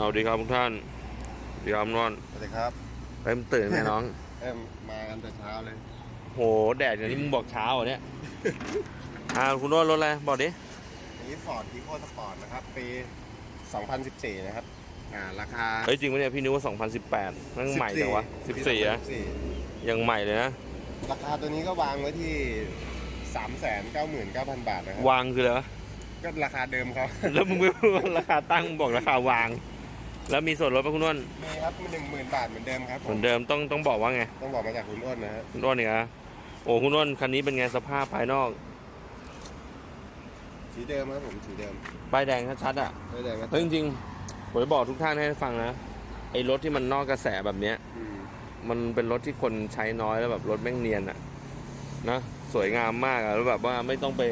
เอาดีครับทุกท่านดีครับนวลสวัสดีครับเอ้ยมึงตื่นไหมน้อง เอ็มมากันแต่เช้าเลย โหแดดอย่างนี้มึงบอกเช้าเหรอเนี่ยอ่าคุณนวลรถอะไรบอกดิอันนี้ฟอร์ดอีโคสปอร์ตนะครับปี 2014 นะครับ อ่าราคาเฮ้ยจริงปะเนี่ยพี่นึกว่า 2018นั่งใหม่จังวะ14อะ14ยังใหม่เลยนะ ราคาตัวนี้ก็วางไว้ที่ 399,000 บาทนะครับ วางคืออะไรวะก็ราคาเดิมครับแล้วมึงไม่พูดว่าราคาตั้งบอกราคาวาง แล้วมีส่วนลดปะคุณนวลมีครับหนึ่งหมื่นบาทเหมือนเดิมครับผเหมือมนเดิมต้องต้องบอกว่าไงต้องบอกมาจากคุณอ้นนะฮะคุณนวลเนี่ยนะโอ้คุณนวลคันนี้เป็นไงสภาพภายนอกสีเดิมครับผมสีเดิมป้ายแดงชัดๆอะไม่ได้ครับเฮ้ยจริงๆผมจะบอกทุกท่านให้ฟังนะไอ้รถที่มันนอกกระแสแบบเนี้ย อืมมันเป็นรถที่คนใช้น้อยแล้วแบบรถแม่งเนียนอะนะสวยงามมากอะแล้วแบบว่าไม่ต้องไป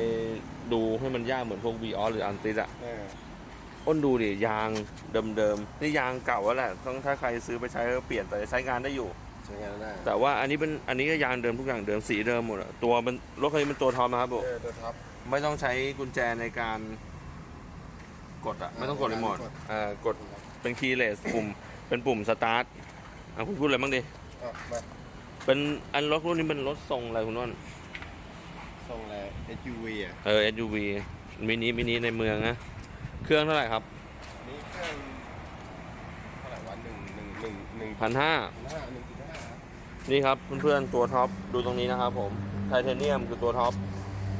ดูให้มันยากเหมือนพวก v ีออหรืออันติสอะเออ อ้นดูดิยางเดิมๆนี่ยางเก่าแล้วแหละต้องถ้าใครซื้อไปใช้ก็เปลี่ยนแต่ใช้งานได้อยู่ ใช้งานได้แต่ว่าอันนี้เป็นอันนี้ก็ยางเดิมทุกอย่างเดิมสีเดิมหมดอะตัวมันรถคันนี้เป็นตัวท็อปนะครับผมเออตัวท็อป ไม่ต้องใช้กุญแจในการกดอะไม่ต้องกดรีโมทกด เอ่อกดเป็นคีย์เลสปุ่ม เป็นปุ่มสตาร์ทอะคุณพูดอะไรบ้างดิอะมาเป็นอันรถรุ่นนี้เป็นรถทรงอะไรคุณนวลส่งแล้ว SUV อะเออ SUV มินิมินิในเมืองนะ เครื่องเท่าไหร่ครับนี่เครื่องเท่าไหร่วะหนึ่งหนึ่งหนึ่งหนึ่งพันห้าห้าหนึ่งจุดห้าครับนี่ครับเพื่อนๆตัวท็อปดูตรงนี้นะครับผมไทเทเนียมคือตัวท็อป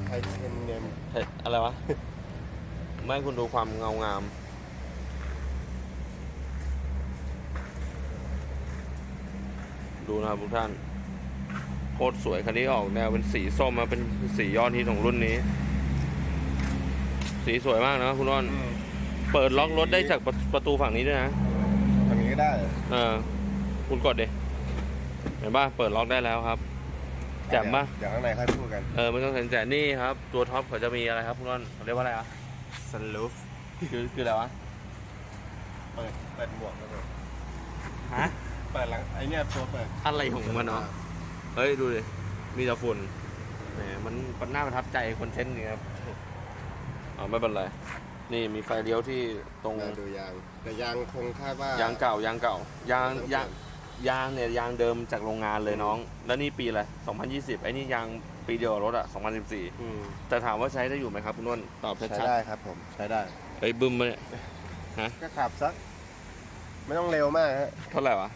ไทเทเนียมไทอะไรวะ ไม่ให้คุณดูความเงางามดูนะครับทุกท่านโคตรสวยคันนี้ออกแนวเป็นสีส้มมาเป็นสียอดฮิตของรุ่นนี้ สีสวยมากนะคุณร่อน เปิดล็อกรถได้จากประประตูฝั่งนี้ด้วยนะทำนี้ก็ได้เออ คุณกดดิเห็นป่ะเปิดล็อกได้แล้วครับแจ่มปะเดี๋ยวข้างในค่อยพูดกัน เออไม่ต้องสนใจนี่ครับ ตัวท็อปเขาจะมีอะไรครับคุณร่อนเขาเรียกว่าอะไรอะ ซันลูฟ คือคืออะไรวะ เปิด เปิดหมวกครับผมฮะ เปิดหลังไอเนี่ยตัวเปิด อะไรของมันเนาะเฮ้ย ดูดิ มีแต่ฝุ่นแหมมันมันน่าประทับใจคนเช่นนี้ครับ อ๋อ ไม่เป็นไร นี่มีไฟเลี้ยวที่ตรงน่าดูยางแต่ยางคงคาดว่ายางเก่ายางเก่ายางยางยางเนี่ยยางเดิมจากโรงงานเลยน้อง แล้วนี่ปีอะไร 2020 ไอ้นี่ยางปีเดียวกับรถอะ2014อืมแต่ถามว่าใช้ได้อยู่ไหมครับคุณนวลตอบใช้ชัดได้ครับผมใช้ได้ๆเฮ้ยบึ้มมาเนี่ยก็ขับสัก ไม่ต้องเร็วมากฮะเท่าไหร่วะ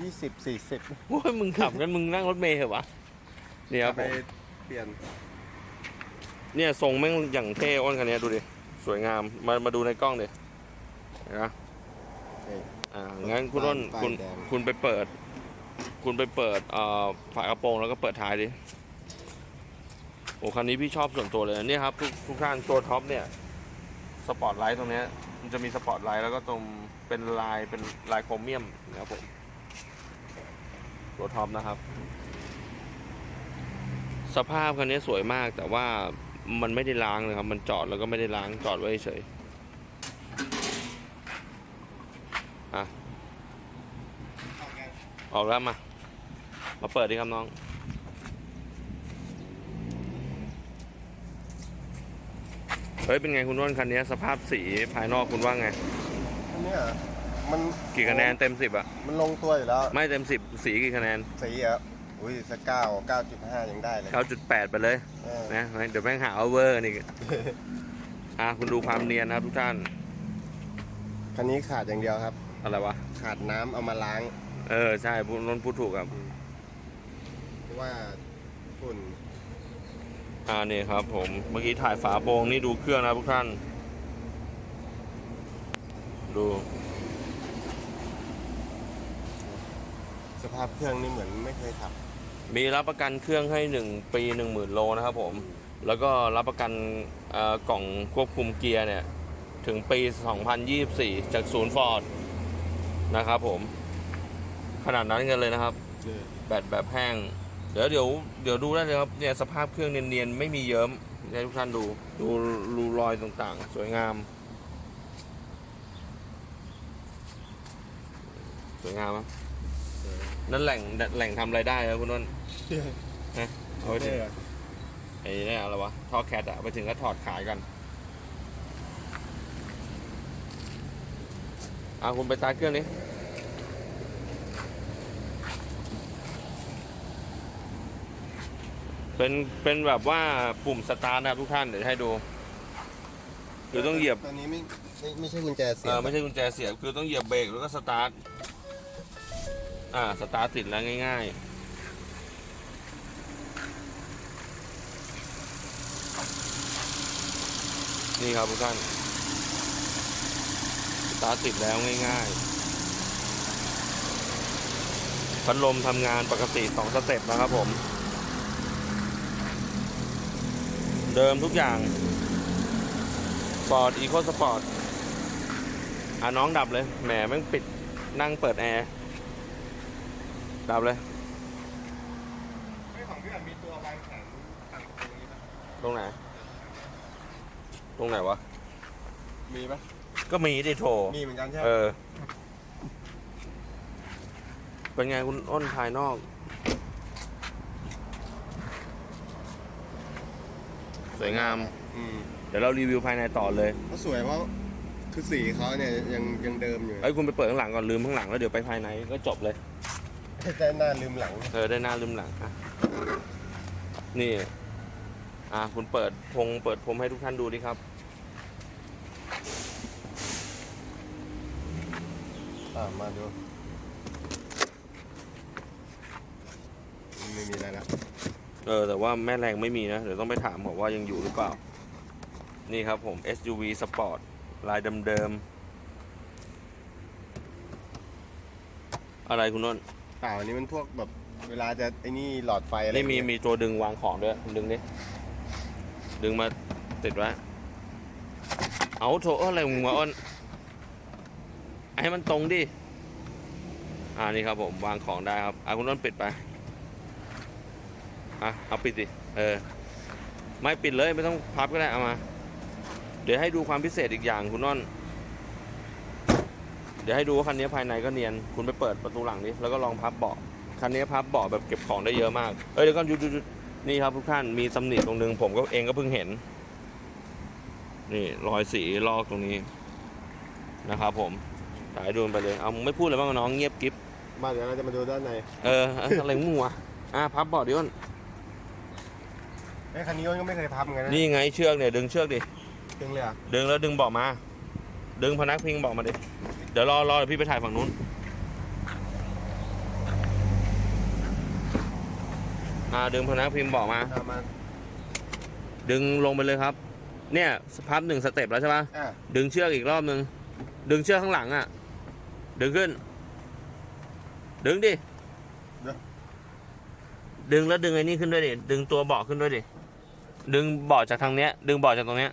ยี่สิบสี่สิบโอ้ยมึงขับกันมึงนั่งรถเมล์เหรอวะเนี่ยครับไปผมเปลี่ยน เนี่ยทรงแม่งอย่างเท่อ้นคันนี้ดูดิ สวยงาม มามาดูในกล้องดิเห็นปะนี่อ่างั้นคุณอ้นป้ายคุณแดงคุณไปเปิด คุณไปเปิดเอ่อฝากระโปรงแล้วก็เปิดท้ายดิโอ้คันนี้พี่ชอบส่วนตัวเลยเนี่ยครับทุกทุกท่านตัวท็อปเนี่ยสปอร์ตไลท์ตรงเนี้ยมันจะมีสปอร์ตไลท์แล้วก็ตรงเป็นลายเป็นลายโครเมียมนะครับผมตัวท็อปนะครับ สภาพคันนี้สวยมากแต่ว่า มันไม่ได้ล้างเลยครับ มันจอดแล้วก็ไม่ได้ล้างจอดไว้เฉยอะออกแล้วมา มาเปิดดิครับน้อง เฮ้ยเป็นไงคุณว่านคันนี้สภาพสีภายนอกคุณว่าไง อันเนี้ยมันกี่คะแนนเต็มสิบอะมันลงตัวอยู่แล้ว ไม่เต็มสิบสีกี่คะแนน สีอะ อุ้ยสักเก้าเก้าจุดห้ายังได้เลย 9.8 ไปเลยเออ นะเดี๋ยวแม่งหาเอาเวอร์นี่อะคุณดูความเนียนนะครับทุกท่านคันนี้ขาดอย่างเดียวครับ อะไรวะ ขาดน้ำเอามาล้างเออ ใช่พูดนนพูดถูกครับ เพราะว่าฝุ่นอ่านี่ครับผมเมื่อกี้ถ่ายฝาโปรงนี่ดูเครื่องนะทุกท่าน ดูสภาพเครื่องนี่เหมือนไม่เคยขับ มีรับประกันเครื่องให้ 1 ปี 1 0,000 โลนะครับผม แล้วก็รับประกันเอ่อกล่องควบคุมเกียร์เนี่ย ถึงปี 2024 จากศูนย์ฟอร์ดนะครับผม ขนาดนั้นกันเลยนะครับ แบตแบบแห้ง เดี๋ยวเดี๋ยวเดี๋ยวดูได้เลยครับเนี่ยสภาพเครื่องเนียนๆ ไม่มีเยิ้มให้ทุกท่านดูดูรูรอยต่างๆ สวยงาม สวยงามครับ นั่นแหล่งแหล่งทำรายได้ครับคุณนนท์นะเอาไปถึงไอ้เนี่ยอะไรวะท่อแคทอะไปถึงก็ถอดขายกันอ่าคุณไปสตาร์ทเครื่องนี้เป็นเป็นแบบว่าปุ่มสตาร์ทนะครับทุกท่านเดี๋ยวให้ดูคือต้องเหยียบตัวนี้ไม่ไม่ไม่ใช่กุญแจเสีเอยบอไม่ใช่กุญแจเสียบคือต้องเหยียบเบรกแล้วก็สตาร์ท อ่า สตาร์ทติดแล้วง่าย ๆนี่ครับทุกท่านสตาร์ทติดแล้วง่ายๆ พัดลมทำงานปกติสองสเต็ปนะครับผม เดิมทุกอย่าง สปอร์ต อีโคสปอร์ต อะน้องดับเลย แหมแม่งปิดนั่งเปิดแอร์ ดับเลย ไม่ของพี่แบบมีตัววางแขนต่างตรงนี้ปะตรงไหน ตรงไหนวะ มีปะก็มีดิโถมีเหมือนกันใช่ไหมเออ เป็นไงคุณอ้นภายนอก สวยงาม อืมเดี๋ยวเรารีวิวภายในต่อเลย ก็สวยเพราะคือสีเขาเนี่ยยังยังเดิมอยู่ เอ้ยคุณไปเปิดข้างหลังก่อนลืมข้างหลังแล้วเดี๋ยวไปภายในก็จบเลย ได้หน้าลืมหลังเธอได้หน้าลืมหลังอะนี่ อะคุณเปิดพงเปิดพรมให้ทุกท่านดูดิครับ อ่ามาดู ไม่มีอะไรแล้วเออ แต่ว่าแม่แรงไม่มีนะ เดี๋ยวต้องไปถามบอกว่ายังอยู่หรือเปล่า นี่ครับผม SUV Sport ลายเดิมๆ อะไรคุณนนท์เป ล่าอันนี้มันพวกแบบเวลาจะไอ้นี่หลอดไฟอะไรนี่มีอย่างเงี้ยมีตัวดึงวางของด้วยคุณดึงดิดึงมาติดไว้เอาโถอะไรมึงวะอ้นให้มันตรงดิอ่านี่ครับผมวางของได้ครับอะคุณอ้นปิดไปอะเอาปิดดิเออไม่ปิดเลยไม่ต้องพับก็ได้เอามา เดี๋ยวให้ดูความพิเศษอีกอย่างคุณอ้น เดี๋ยวให้ดูว่าคันนี้ภายในก็เนียน คุณไปเปิดประตูหลังดิแล้วก็ลองพับเบาะ คันนี้พับเบาะแบบเก็บของได้เยอะมาก เอ้ยเดี๋ยวก่อนหยุดหยุดหยุดนี่ครับทุกท่าน มีตำหนิตรงนึงผมก็เองก็เพิ่งเห็น นี่รอยสีลอกตรงนี้นะครับผมถ่ายดูมันไปเลย เอามึงไม่พูดเลยบ้างวะน้องเงียบกิ๊บมาเดี๋ยวเราจะมาดูด้านใน เอออะไรของมึงวะอะพับเบาะดิอ้นไอ้ยคันนี้อ้นก็ไม่เคยพับเหมือนกันนะนี่ไงเชือกเนี่ยดึงเชือกดิ ดึงเลยเหรอะดึงแล้วดึงเบาะมา ดึงพนักพิงเบาะมาดิเดี๋ยวรอรอเดี๋ยวพี่ไปถ่ายฝั่งนู้นอ่าดึงพนักพิงเบาะมาอ่ามาดึงลงไปเลยครับ เนี่ยพับหนึ่งสเต็ปแล้วใช่ปะอะดึงเชือกอีกรอบหนึ่งดึงเชือกข้างหลังอะ ดึงขึ้น ดึงดิ ดึงแล้วดึงไอ้นี่ขึ้นด้วยดิ ดึงตัวเบาะขึ้นด้วยดิ ดึงเบาะจากทางเนี้ย ดึงเบาะจากตรงเนี้ย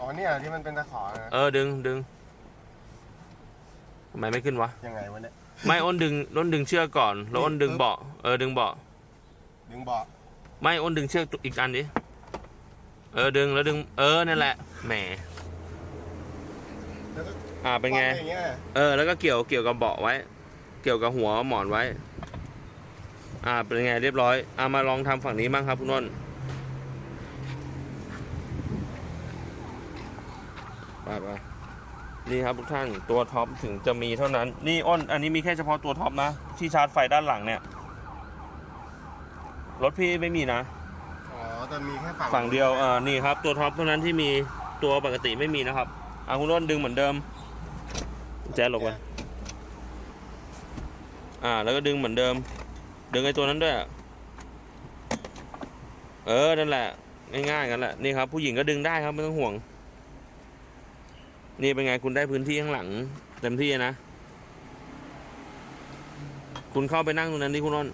อ๋อเนี่ยที่มันเป็นตะขอนะเออดึงดึง ทำไมไม่ขึ้นวะ ยังไงวะเนี่ย ไม่อ้นดึงอ้นดึงเชือกก่อนแล้วอ้นดึงเบาะเออดึงเบาะดึงเบาะไม่อ้นดึงเชือกอีกอันดิเออดึงแล้วดึงเออนั่นแหละแหมแล้วก็อ่าเป็นไงวาอย่างเงี้ยเออแล้วก็เกี่ยวเกี่ยวกับเบาะไว้ เกี่ยวกับหัวหมอนไว้ อ่าเป็นไงเรียบร้อยอ่ามาลองทำฝั่งนี้บ้างครับคุณนนท์ไปไป นี่ครับทุกท่านตัวท็อปถึงจะมีเท่านั้น นี่อ้นอันนี้มีแค่เฉพาะตัวท็อปนะ ที่ชาร์จไฟด้านหลังเนี่ย รถพี่ไม่มีนะ อ๋อแต่มีแค่ฝั่งฝั่งเดียวเออนี่ครับ ตัวท็อปเท่านั้นที่มีตัวปกติไม่มีนะครับอะคุณอ้นดึงเหมือนเดิมกุญแจหลบกันอ่า แล้วก็ดึงเหมือนเดิม ดึงไอ้ตัวนั้นด้วยอะเออนั่นแหละง่ายๆกันแหละนี่ครับ ผู้หญิงก็ดึงได้ครับไม่ต้องห่วง นี่เป็นไงคุณได้พื้นที่ข้างหลัง เต็มที่นะ คุณเข้าไปนั่งตรงนั้นดิคุณอ้น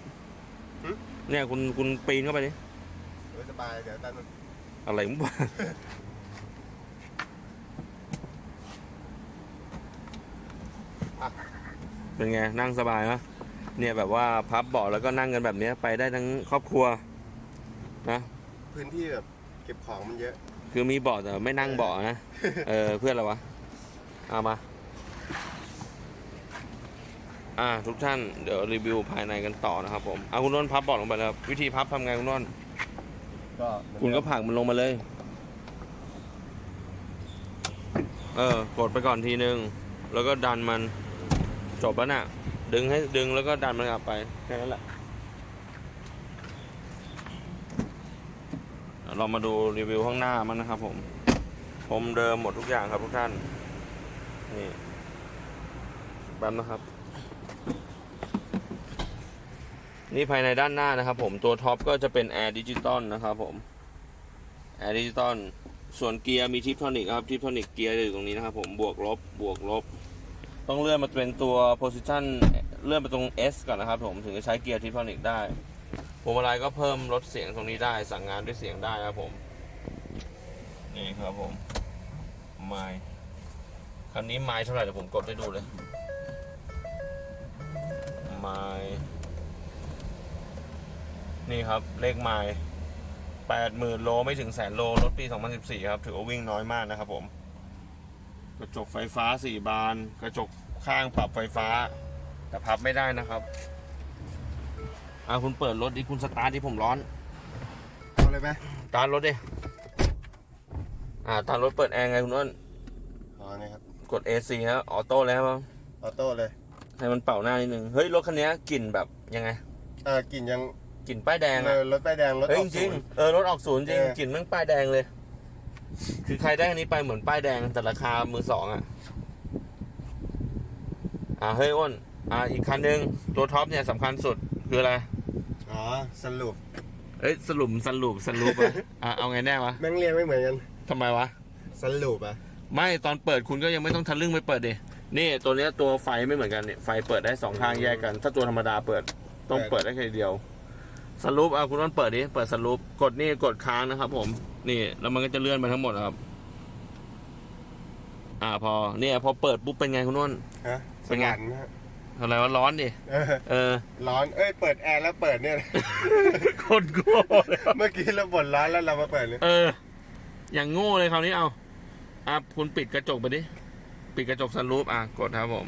เนี่ยคุณคุณปีนเข้าไปดิเออสบายเดี๋ยวตั้นมันอะไรมึงบ้าเป็นไงนั่งสบายไหมเนี่ยแบบว่าพับเบาะแล้วก็นั่งกันแบบเนี้ยไปได้ทั้งครอบครัวนะพื้นที่แบบเก็บของมันเยอะ คือมีเบาะแต่ไม่นั่งเบาะนะ เออเพื่อนอะไรวะ เอามา อ่าทุกท่านเดี๋ยวรีวิวภายในกันต่อนะครับผมเอาคุณนนท์พับเบาะลงไปแล้ววิธีพับทำไงคุณนนท์ก็เหมือนคุณก็ผลักมันลงมาเลย เออกดไปก่อนทีนึง แล้วก็ดันมันจบแล้วน่ะ ดึงให้ดึงแล้วก็ดันมันกลับไปแค่นั้นแหละเรามาดูรีวิวข้างหน้ามันนะครับผมพรมเดิมหมดทุกอย่างครับทุกท่าน นี่แป๊บนะครับ นี่ภายในด้านหน้านะครับ ผมตัวท็อปก็จะเป็นแอร์ดิจิตอลนะครับ ผมแอร์ดิจิตอลส่วนเกียร์มีทิปทอนิกครับทิปทอนิกเกียร์อยู่ตรงนี้นะครับ ผมบวกลบบวกลบ ต้องเลื่อนมาเป็นตัว position เลื่อนไปตรง S ก่อนนะครับ ผมถึงจะใช้เกียร์ทิปทอนิกได้พวงมาลัยก็เพิ่มลดเสียงตรงนี้ได้ สั่งงานด้วยเสียงได้ครับผม นี่ครับผมไม่ ค์คันนี้ไมค์เท่าไหร่เดี๋ยวผมกดให้ดูเลย ไมค์นี่ครับ เลขไมล์แปดหมื่นโลไม่ถึงแสนโล รถปี 2014 ครับ ถือว่าวิ่งน้อยมากนะครับผม กระจกไฟฟ้าสี่บาน กระจกข้างปรับไฟฟ้า แต่พับไม่ได้นะครับ อ่าคุณเปิดรถดิคุณสตาร์ทดิผมร้อนเอาเลยไหมสตาร์ทรถดิอ่าตารถเปิดแอร์ไงคุณอ้นอ๋อนี่ครับ กด AC แล้วออโต้แล้วมั้งออโต้เลยให้มันเป่าหน้านิดนึงเฮ้ยรถคันนี้กลิ่นแบบยังไงเออกลิ่นยังกลิ่นป้ายแดงเออะอรถป้ายแดงรถเฮ้ยอจอกริศูงนย์ ๆเออรถออกศูนย์จริงเออ กลิ่นแม่งป้ายแดงเลย คือใครได้อันนี้ไปเหมือนป้ายแดงแต่ราคามือสองอะอ่าเฮ้ยอ้นอ่าอีกคันหนึ่งตัวท็อปเนี่ยสำคัญสุดคืออะไรอ๋อสรุปเอ้ยสรุปสรุปสรุปอะอะเอาไงแน่วะแม่งเรียงไม่เหมือนกันทำไมวะ สรุปอะ ไม่ตอนเปิดคุณก็ยังไม่ต้องทะลึ่งไปเปิดดินี่ตัวเนี้ยตัวไฟไม่เหมือนกันเนี่ยไฟเปิดได้สองข้างแยกกัน ถ้าตัวธรรมดาเปิดต้องเปิดได้แค่เดียวสรุปอะคุณต้องเปิดดิเปิดสรุปกดนี่กดค้างนะครับ ผม นี่แล้วมันก็จะเลื่อนไปทั้งหมดนะครับ อ่าพอเนี่ยพอเปิดปุ๊บเป็นไงคุณนุ่นฮะเป็นไงสวรรค์ฮะอะไรว่าร้อนดิเออเออ ร้อนเอ้ยเปิดแอร์แล้วเปิดเนี่ยคนโง่เลยเมื่อกี้เราบ่นร้อนแล้วเรามาเปิดเนี่ยเออ อย่างโง่เลยคราวนี้เอา อะคุณปิดกระจกไปดิ ปิดกระจกสรูปอะกดครับผม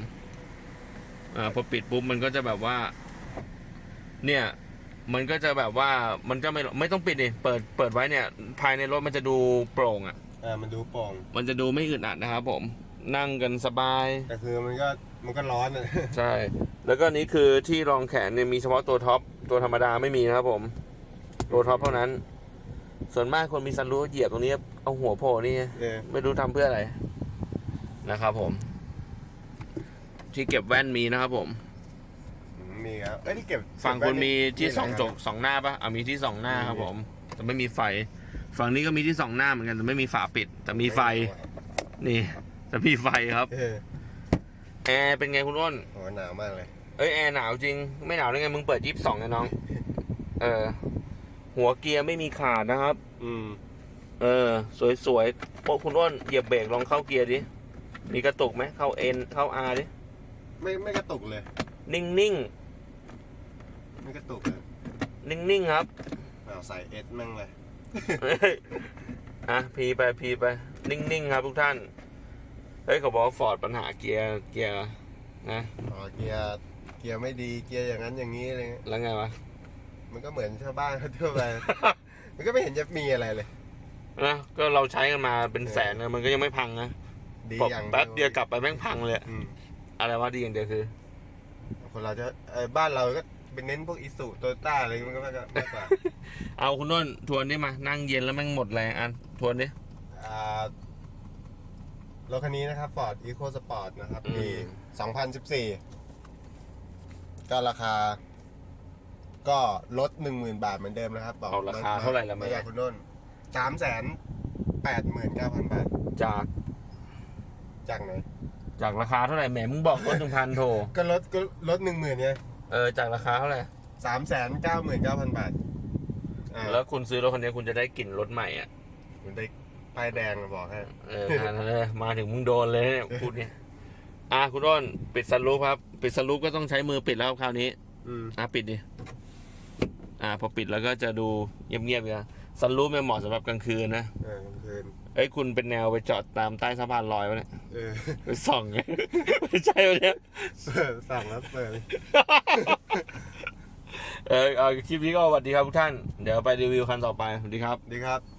อ่าพอปิดปุ๊บมันก็จะแบบว่า เนี่ย มันก็จะแบบว่ามันก็ไม่ไม่ต้องปิดดิเปิดเปิดไว้เนี่ย ภายในรถมันจะดูโปร่งอะ อ่ามันดูโป่งมันจะดูไม่อึดอัดนะครับผม นั่งกันสบาย แต่คือมันก็มันก็ร้อนอะ ใช่ แล้วก็นี้คือที่รองแขนเนี่ยมีเฉพาะตัวท็อปตัวธรรมดาไม่มีนะครับผม ตัวท็อปเท่านั้น ส่วนมากคนมีซันรูฟเหยียบตรงนี้ เอาหัวโผล่นี่เออไม่รู้ทำเพื่ออะไรนะครับผม ที่เก็บแว่นมีนะครับผมมีครับเอ้ยที่เก็บฝั่งคุณมีที่นี่สองจกสองหน้าปะอะมีที่สองหน้าครับผม แต่ไม่มีไฟ ฝั่งนี้ก็มีที่สองหน้าเหมือนกันแต่ไม่มีฝาปิด แต่มีไฟนี่แต่มีไฟครับเออแอร์เป็นไงคุณอ้นโหหนาวมากเลย เอ้ยแอร์หนาวจริง ไม่หนาวได้ไงมึงเปิดยี่สิบสองนะน้อง เออ หัวเกียร์ไม่มีขาดนะครับ อืม เออ สวยๆโป๊ะคุณอ้นเหยียบเบรกลองเข้าเกียร์ดิ มีกระตุกไหมเข้าเอ็นเข้าอาร์ดิ ไม่ไม่กระตุกเลย นิ่งไม่กระตุกเลยๆนิ่งๆครับเอาใส่เอสแม่งเลย เฮ้ยอะพีไปพีไปนิ่งๆครับทุกท่าน เฮ้ยเขาบอกว่าฟอร์ดปัญหาเกียร์เกียร์นะ อ๋อเกียร์เกียร์ไม่ดีเกียร์อย่างนั้นอย่างนี้อะไรเงี้ยแล้วไงวะ มันก็เหมือนชาวบ้านทั่วไป มันก็ไม่เห็นจะมีอะไรเลย นะก็เราใช้กันมาเป็นแสนนะมันก็ยังไม่พังนะดีพออย่างแป๊บเดียวกลับไปแม่งพังเลยอะอืมอะไรวะดีอย่างเดียวคือ คนเราจะเออบ้านเราก็เป็นเน้นพวกอิสุโตต้าอะไรมันก็มากกว่ามากกว่า เอาคุณน้นทวนนี่มา นั่งเย็นแล้วแม่งหมดแรงอันทวนดิ อ่ารถคันนี้นะครับ Ford Eco Sport นะครับอืมปี2014 ก็ราคา ก็ลด10,000บาทเหมือนเดิมนะครับบอกเอาราคาเท่าไหร่ละไม่แม่ อยากคุณนุ่นสามแสนแปดหมื่นเก้าพันบาทจากจากไหนจากราคาเท่าไหร่แหมมึงบอกลดหนึ่งพันโทก็ลดก็ลดหนึ่งหมื่นเนี่ยเออจากราคาเท่าไหร่สามแสนเก้าหมื่นเก้าพันบาทอ่าแล้วคุณซื้อรถคันนี้คุณจะได้กลิ่นรถใหม่อะมันได้ป้ายแดงมาบอกให้ เออนั่นเลยมาถึงมึงโดนเลยเนี่ยพูดเนี่ยอะคุณอ้นปิดสลูปครับ ปิดสลูปก็ต้องใช้มือปิดแล้วครับคราวนี้อืม อะปิดดิ อะพอปิดแล้วก็จะดูเงียบๆเลยสลูปเนี่ยเหมาะสำหรับกลางคืนนะเออกลางคืนเอ้ยคุณเป็นแนวไปจอดตามใต้สะพานลอยวะเนี่ยเออไปส่อง ไม่ใช่วะเนี่ยเปิดสั่งแล้วเปิดเออเอาคลิปนี้ก็สวัสดีครับทุกท่าน เดี๋ยวไปรีวิวคันต่อไปสวัสดีครับ ดีครับ